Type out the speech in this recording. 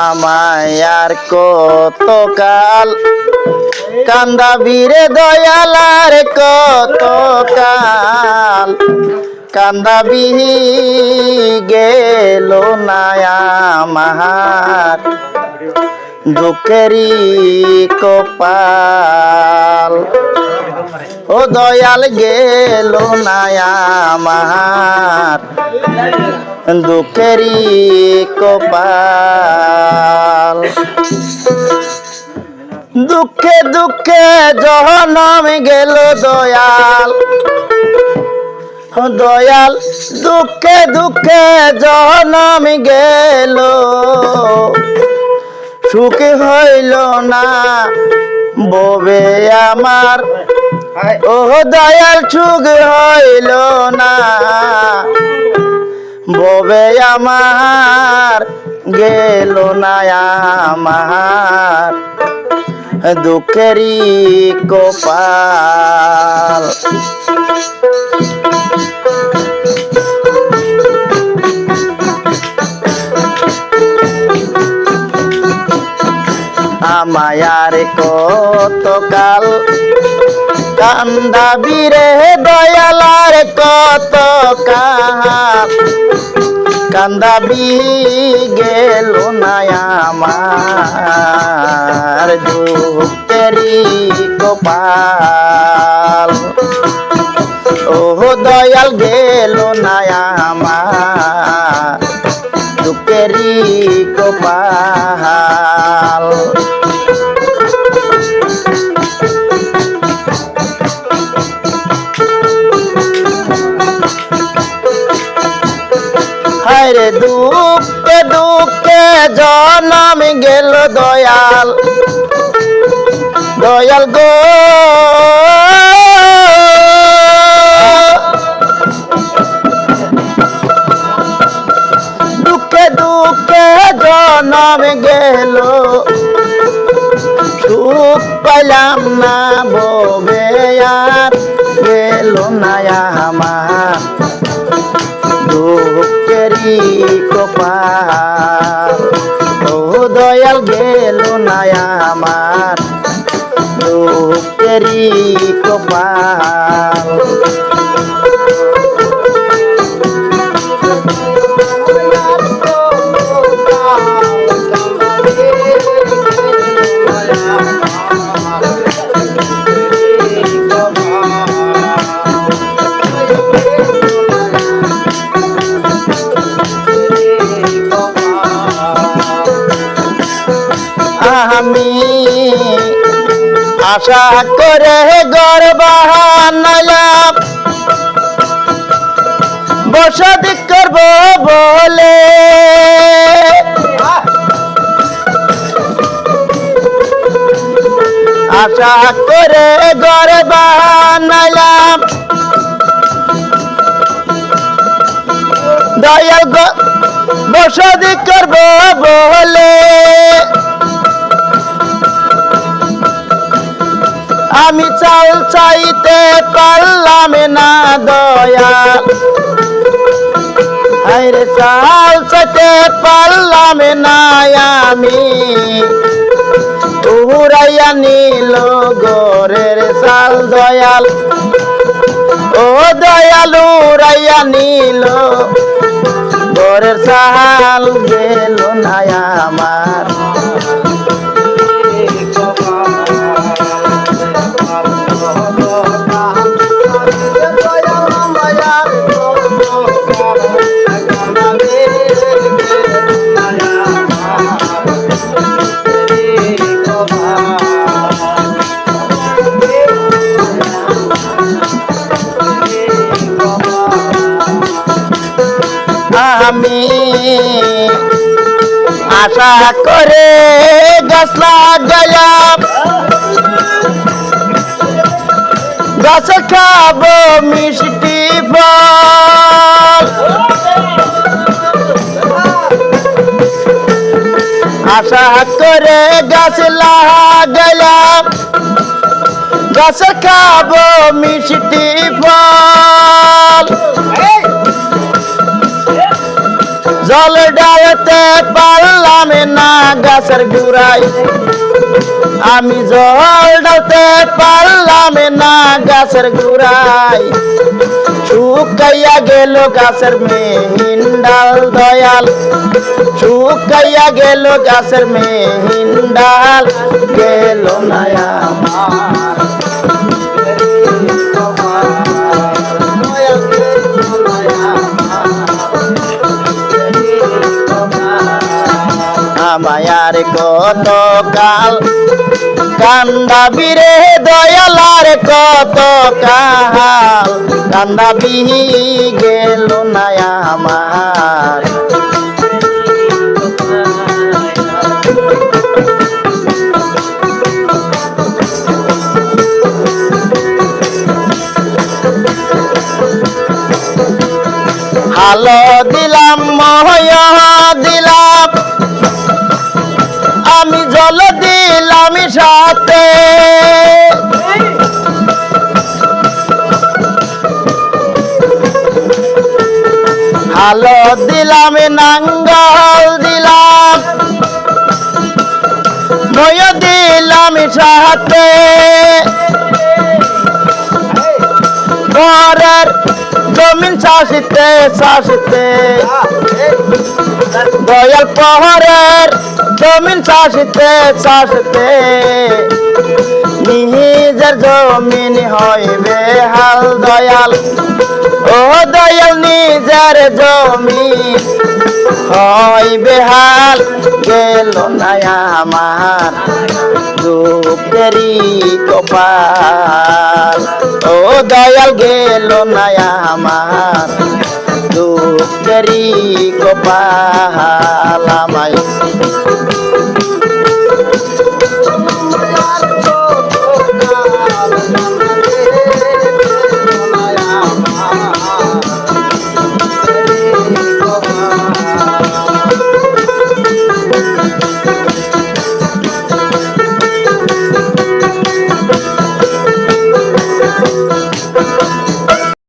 আমায় আর কত কাল কান্দা বীরে দয়ালার কত কাল কান্দা বিহি গেল নায়ামাহার দুঃখেরি দুঃখেরই কপাল ও দয়াল গেল আমার। দুঃখেরই কপাল। দুঃখে দুঃখে জহনম গেল দয়াল। দয়াল, দুঃখে দুঃখে জহনম গেল। সুখ হইল না ববে আমার। ও দয়াল সুখ হইল না। ববে আমার গেল না আমার। দুঃখেরই কপাল। আমায়ার কান্দা বীরে দয়ালার কত কান্দা বি গেল আমার দুঃখেরি কপাল। জনম গেল দয়াল। দয়াল গো। দুঃখে দুঃখে জনম গেল। সুখ পাইলাম না ববে আর গেল না আমার। দুঃখেরি কপাল। ও দয়াল গেল না আমার। দুঃখেরি কপাল। আমি আশা করে গর্বাহানালাম বসতি করব বলে। আশা করে গর্বাহানালাম দয়াল বসতি করব বলে। আমি চাল চাইতে পারলাম না দয়াল হায়রে চাল চাইতে পারলাম না আমি। উড়াইয়া নিল গোরের চাল দয়াল। ও দয়াল, উড়াইয়া নিল। গোরের চাল গেল না আমার। আমি আশা করে গাছ লাগাইলাম গাছ খাব মিষ্টি ফল। আশা করে গাছ লাগাইলাম গাছ খাব মিষ্টি ফল। জল ডালতে পারলাম না গাছের গুড়াই আমি জল ডালতে পারলাম না গাছের গুড়াই শুকাইয়া গেল গাছের মেহিন ডাল দয়াল। শুকাইয়া গেল গাছের মেহিন ডাল। গেল না আমায়ার কত কাল কান্দা বীরে দয়ালার কত কাল কান্দা বিহি গেল না আমার। হালো দিলাম মহয়, দিলাম আমি জল দিলাম সাথে। হালো দিলাম, নাঙ্গল দিলাম। মই দিলাম সাথে। ঘরের জমিন চাষিতে চাষিতে দয়াল পহরের জমিন চাষিতে চাষিতে। নিজের জমিন হইবে হাল দয়াল। ও দয়াল, নিজের জমিন হইবে হাল। গেল না আমার দুঃখেরি কপাল। ও দয়াল, গেল না আমার দুঃখেরি কপাল। আমায়